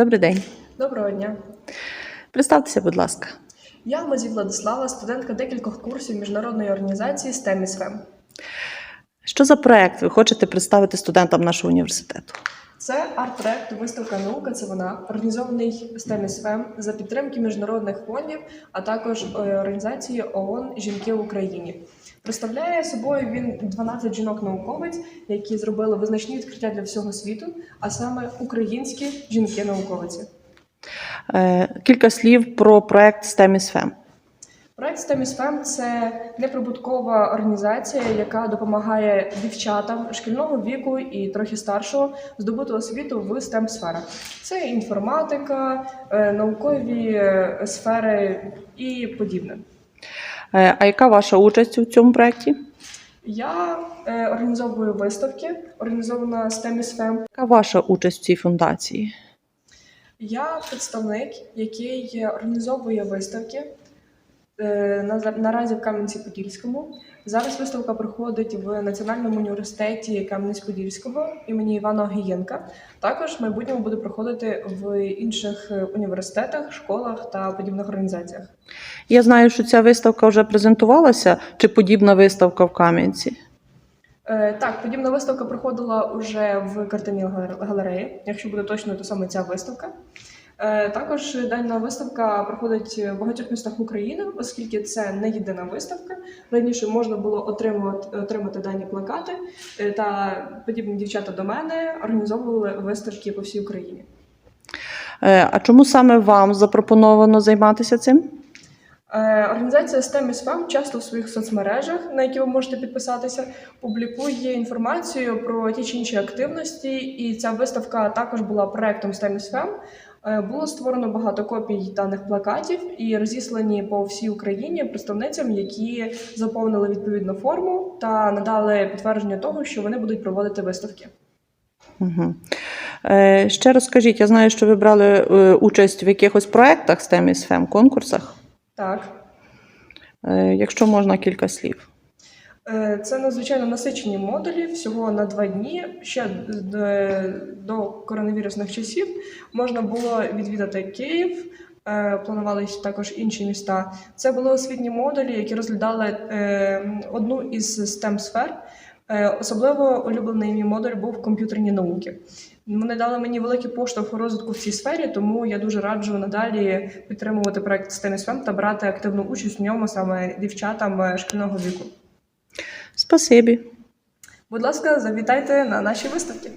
Добрий день. Доброго дня. Представтеся, будь ласка. Я Мазі Владислава, студентка декількох курсів міжнародної організації STEM SFEM. Що за проект ви хочете представити студентам нашого університету? Це арт-проект Виставка наука. Це вона організований SFEM за підтримки міжнародних фондів, а також е, організації ООН Жінки в Україні. Представляє собою він 12 жінок-науковиць, які зробили визначні відкриття для всього світу, а саме українські жінки-науковиці. Е, Кілька слів про проект STEM FEM. Проект STEM FEM – це неприбуткова організація, яка допомагає дівчатам шкільного віку і трохи старшого здобути освіту в STEM сферах. Це інформатика, е, наукові е, сфери і подібне. Е, А яка ваша участь у цьому проєкті? Я організовую виставки, організована STEM FEM. Яка ваша участь в цій фундації? Я представник, який організовує виставки наразі в Кам'янці-Подільському. Зараз виставка проходить в Національному університеті Кам'янець-Подільського імені Івана Огієнка. Також в майбутньому буде проходити в інших е, університетах, школах та подібних організаціях. Я знаю, що ця виставка вже презентувалася, чи подібна виставка в Кам'янці? Е, Так, подібна виставка проходила уже в картині галереї. Якщо буде точно, то саме ця виставка. Е, Також дана виставка проходить в багатьох містах України, оскільки це не єдина виставка. Раніше можна було отримувати, отримати дані плакати, е, та подібні дівчата до мене організовували виставки по всій Україні. Е, А чому саме вам запропоновано займатися цим? Організація STEM is FEM часто в своїх соцмережах, на які ви можете підписатися, публікує інформацію про ті чи інші активності, і ця виставка також була проектом STEM is FEM. Е, Було створено багато копій даних плакатів і розіслані по всій Україні представницям, які заповнили відповідну форму та надали підтвердження того, що вони будуть проводити виставки. Угу. Е, Ще розкажіть, я знаю, що ви брали е, участь в якихось проєктах STEM is FEM, конкурсах. Так. Е, Якщо можна, кілька слів. Е, Це надзвичайно насичені модулі всього на два дні. Ще д- до коронавірусних часів можна було відвідати Київ. е, Планувалися також інші міста. Це були освітні модулі, які розглядали е, одну із stem сфер. Е, Особливо улюблений мій модуль був комп'ютерні науки. Вони дали мені великий поштовх у розвитку в цій сфері, тому я дуже раджу надалі підтримувати проект STEM та брати активну участь в ньому саме дівчатам е, шкільного віку. Спасибі. Будь ласка, завітайте на наші виставки.